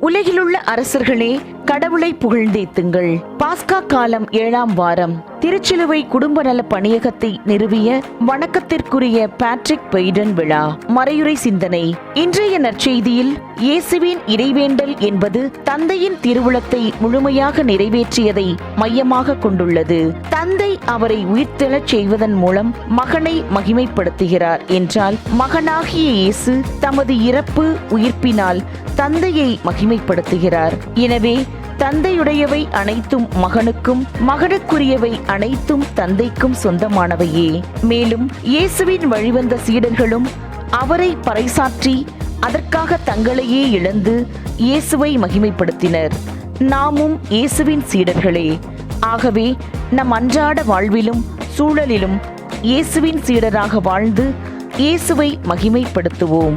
உலகிலுள்ள அரசர்களே கடவுளை புகழ்ந்தேத்துங்கள். பாஸ்கா காலம் ஏழாம் வாரம். திருச்சிலுவை குடும்ப நல பணியகத்தை நிறுவிய வணக்கத்திற்குரிய பேட்ரிக் பெய்டன் விழா மறையுறை சிந்தனை. இன்றைய நற்செய்தியில் இயேசுவின் இறைவேண்டல் என்பது தந்தையின் திருவுளத்தை முழுமையாக நிறைவேற்றியதை மையமாக கொண்டுள்ளது. தந்தை அவரை உயிர்த்தெழச் செய்வதன் மூலம் மகனை மகிமைப்படுத்துகிறார் என்றால் மகனாகிய இயேசு தமது இறப்பு உயிர்ப்பினால் தந்தையை மகிமைப்படுத்துகிறார். எனவே தந்தையுடையவை அனைத்தும் மகனுக்கும் மகனுக்குரியவை அனைத்தும் தந்தைக்கும் சொந்தமானவையே. மேலும் இயேசுவின் வழிவந்த சீடர்களும் அவரை பறைசாற்றி அதற்காக தங்களையே இழந்து இயேசுவை மகிமைப்படுத்தினர். நாமும் இயேசுவின் சீடர்களே. ஆகவே நம் அன்றாட வாழ்விலும் சூழலிலும் இயேசுவின் சீடராக வாழ்ந்து இயேசுவை மகிமைப்படுத்துவோம்.